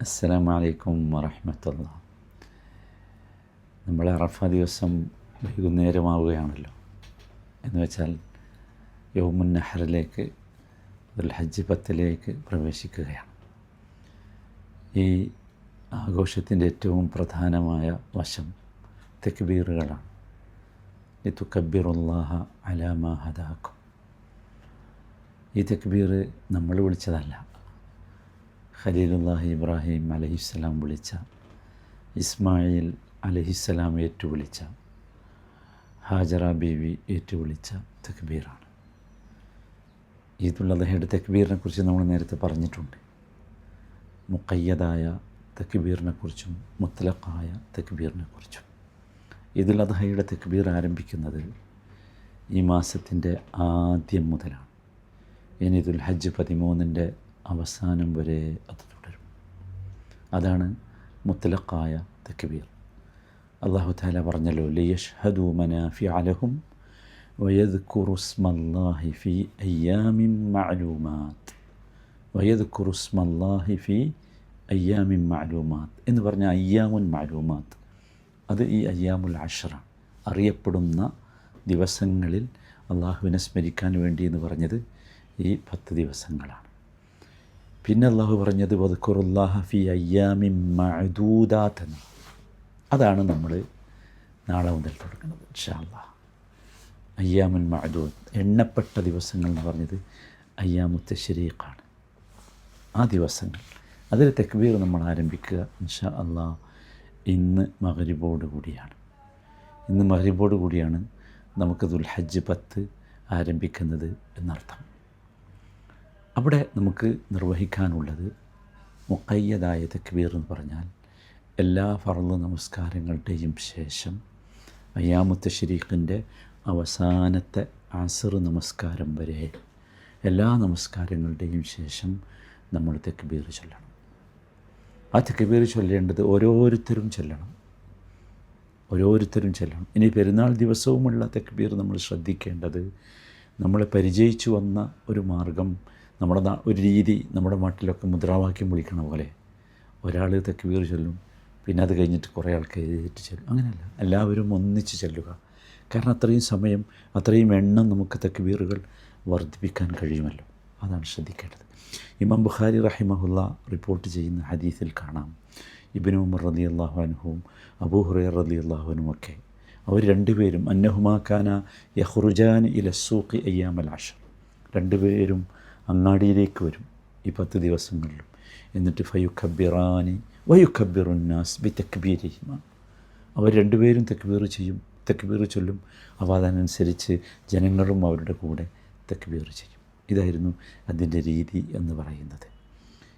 അസ്സലാമു അലൈക്കും വറഹമത്തുള്ള. നമ്മൾ അറഫ ദിവസം വൈകുന്നേരമാവുകയാണല്ലോ. എന്ന് വെച്ചാൽ യൗമുൻ നഹറിലേക്ക് ഒരു ഹജ്ജ് പത്തിലേക്ക് പ്രവേശിക്കുകയാണ്. ഈ ആഘോഷത്തിന്റെ ഏറ്റവും പ്രധാനമായ വശം തെക്ബീറുകളാണ്. ലിത്തുക്കബിറുല്ലാഹ അലാമ ഹദാക്കും. ഈ തെക്ബീർ നമ്മൾ വിളിച്ചതല്ല. ഖലീലുല്ലാഹി ഇബ്രാഹിം അലഹിസ്സലാം വിളിച്ച ഇസ്മായിൽ അലഹിസ്സലാം ഏറ്റുവിളിച്ച ഹാജറ ബീവി ഏറ്റുവിളിച്ച തക്ബീറാണ്. ഈദുൽ തക്ബീറിനെ കുറിച്ച് നമ്മൾ നേരത്തെ പറഞ്ഞിട്ടുണ്ട്. മുക്കയ്യതായ തക്ബീറിനെക്കുറിച്ചും മുത്തലക്കായ തക്ബീറിനെ കുറിച്ചും ഈദുൽ അദഹയുടെ തക്ബീർ ആരംഭിക്കുന്നത് ഈ മാസത്തിന്റെ ആദ്യം മുതലാണ്. ഇനി ഇതുൽ ഹജ്ജ് പതിമൂന്നിന്റെ അവസാനം വരെ അത് തുടരും. അതാണ് മുത്തലക്കായ തക്ബീർ. അള്ളാഹു താല പറഞ്ഞല്ലോ ലയഷ്ഹദു മനാഫി അലഹും വയദ്ഖുറുസ്മല്ലാഹി ഫി അയ്യാമിം മഅലൂമാത്ത് വയദ്ഖുറുസ്മല്ലാഹി ഫി അയ്യാമിൻ മാലൂമാത്ത് എന്ന് പറഞ്ഞ അയ്യാമുൻ മാലൂമാത്ത് അത് ഈ അയ്യാമുൽ അഷറാണ് അറിയപ്പെടുന്ന ദിവസങ്ങളിൽ അള്ളാഹുവിനെ സ്മരിക്കാൻ വേണ്ടി എന്ന് പറഞ്ഞത് ഈ പത്ത് ദിവസങ്ങളാണ്. പിന്നെ അള്ളാഹു പറഞ്ഞത് വദക്കുറുല്ലാഹ ഫി അയ്യാമി മഅദൂദാത്ത് അതാണ് നമ്മൾ നാളെ മുതൽ തുടങ്ങുന്നത് ഇൻഷാല്ലാ അയ്യാമുൻ മഅദൂദ് എണ്ണപ്പെട്ട ദിവസങ്ങൾ എന്ന് പറഞ്ഞത് അയ്യാമുത്ത ശരീഖാണ് ആ ദിവസങ്ങൾ അതിൽ തെക്ബീർ നമ്മൾ ആരംഭിക്കുക ഇൻഷാ അള്ളാ ഇന്ന് മകരിബോട് കൂടിയാണ്. ഇന്ന് മകരിബോട് കൂടിയാണ് നമുക്ക് ദുൽഹജ്ജ് പത്ത് ആരംഭിക്കുന്നത് എന്നർത്ഥം. അവിടെ നമുക്ക് നിർവഹിക്കാനുള്ളത് മുക്കയ്യതായ തക്ബീർ എന്ന് പറഞ്ഞാൽ എല്ലാ ഫർൾ നമസ്കാരങ്ങളുടെയും ശേഷം അയ്യാമുത്ത ഷെരീഖിന്റെ അവസാനത്തെ ആസർ നമസ്കാരം വരെ എല്ലാ നമസ്കാരങ്ങളുടെയും ശേഷം നമ്മൾ തെക്കുബീർ ചൊല്ലണം. ആ തെക്കുബീർ ചൊല്ലേണ്ടത് ഓരോരുത്തരും ചൊല്ലണം. ഓരോരുത്തരും ചൊല്ലണം. ഇനി പെരുന്നാൾ ദിവസവുമുള്ള തെക്കുബീർ നമ്മൾ ശ്രദ്ധിക്കേണ്ടത് നമ്മളെ പരിചയിച്ചു വന്ന ഒരു മാർഗം നമ്മുടെ ഒരു രീതി നമ്മുടെ നാട്ടിലൊക്കെ മുദ്രാവാക്യം വിളിക്കണ പോലെ ഒരാൾ തെക്കുബീർ ചൊല്ലും പിന്നെ അത് കഴിഞ്ഞിട്ട് കുറേ ആൾക്ക് എഴുതിയിട്ട് ചെല്ലും. അങ്ങനെയല്ല. എല്ലാവരും ഒന്നിച്ച് ചെല്ലുക. കാരണം അത്രയും സമയം അത്രയും എണ്ണം നമുക്ക് തെക്കുബീറുകൾ വർദ്ധിപ്പിക്കാൻ കഴിയുമല്ലോ. അതാണ് ശ്രദ്ധിക്കേണ്ടത്. ഇമാം ബുഖാരി റഹിമഹുല്ല റിപ്പോർട്ട് ചെയ്യുന്ന ഹദീസിൽ കാണാം. ഇബിനു ഉമർ റതി അള്ളാഹുഅനുഹും അബൂ ഹുറൈർ റതി അള്ളാഹുനും ഒക്കെ അവർ രണ്ടുപേരും അന്നഹുമാക്കാന യഹുർജാൻ ഇലസൂഖി അയ്യാമൽ ആഷർ രണ്ടുപേരും അങ്ങാടിയിലേക്ക് വരും ഈ പത്ത് ദിവസങ്ങളിലും. എന്നിട്ട് ഫയു ഖബിറാനി വയു ഖബിറുന്നാസ് ബി തക്ബീരിഹിമ അവർ രണ്ടുപേരും തക്ബീർ ചെയ്യും. തക്ബീർ ചൊല്ലും. അപ്പോൾ അതനുസരിച്ച് ജനങ്ങളും അവരുടെ കൂടെ തക്ബീർ ചെയ്യും. ഇതായിരുന്നു അതിന്റെ രീതി എന്ന് പറയുന്നത്.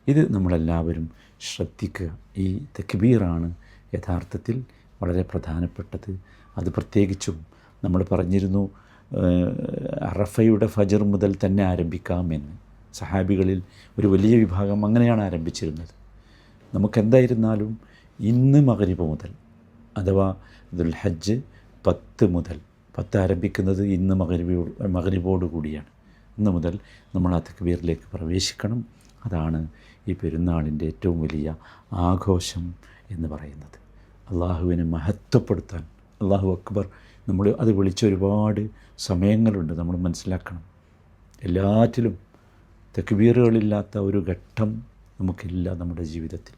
ഇത് നമ്മളെല്ലാവരും ശ്രദ്ധിക്കുക. ഈ തക്ബീറാണ് യഥാർത്ഥത്തിൽ വളരെ പ്രധാനപ്പെട്ടത്. അത് പ്രത്യേകിച്ചും നമ്മൾ പറഞ്ഞിരുന്നു അറഫയുടെ ഫജർ മുതൽ തന്നെ ആരംഭിക്കാമെന്ന് സഹാബികളിൽ ഒരു വലിയ വിഭാഗം അങ്ങനെയാണ് ആരംഭിച്ചിരുന്നത്. നമുക്കെന്തായിരുന്നാലും ഇന്ന് മകരിപ്പ് മുതൽ അഥവാ ദുൽ ഹജ്ജ് പത്ത് മുതൽ പത്ത് ആരംഭിക്കുന്നത് ഇന്ന് മകരിബോ മകരിബോട് കൂടിയാണ്. ഇന്ന് മുതൽ നമ്മൾ ആ തക്ബീറിലേക്ക് പ്രവേശിക്കണം. അതാണ് ഈ പെരുന്നാളിന്റെ ഏറ്റവും വലിയ ആഘോഷം എന്ന് പറയുന്നത്. അള്ളാഹുവിനെ മഹത്വപ്പെടുത്താൻ അള്ളാഹു അക്ബർ നമ്മൾ അത് വിളിച്ച ഒരുപാട് സമയങ്ങളുണ്ട് നമ്മൾ മനസ്സിലാക്കണം. എല്ലാറ്റിലും തെക്കുബീറുകളില്ലാത്ത ഒരു ഘട്ടം നമുക്കില്ല നമ്മുടെ ജീവിതത്തിൽ.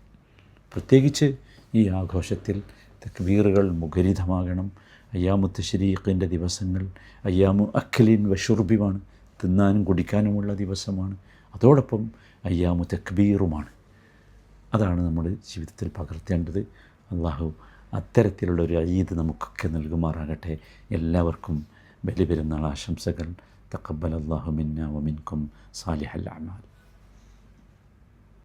പ്രത്യേകിച്ച് ഈ ആഘോഷത്തിൽ തെക്കുബീറുകൾ മുഖരിതമാകണം. അയ്യാമുത്ത് ശരീഖിന്റെ ദിവസങ്ങൾ അയ്യാമു അഖലിൻ വഷുർബിമാണ് തിന്നാനും കുടിക്കാനുമുള്ള ദിവസമാണ്. അതോടൊപ്പം അയ്യാമു തക്ബീറുമാണ്. അതാണ് നമ്മുടെ ജീവിതത്തിൽ പകർത്തേണ്ടത്. അള്ളാഹു അത്തരത്തിലുള്ള ഒരു ഈദ് നമുക്കൊക്കെ നൽകുമാറാകട്ടെ. എല്ലാവർക്കും ബലിപെരുന്നാൾ ആശംസകൾ. തക്കബൽ അള്ളാഹു വമിൻകും സാലിഹൽ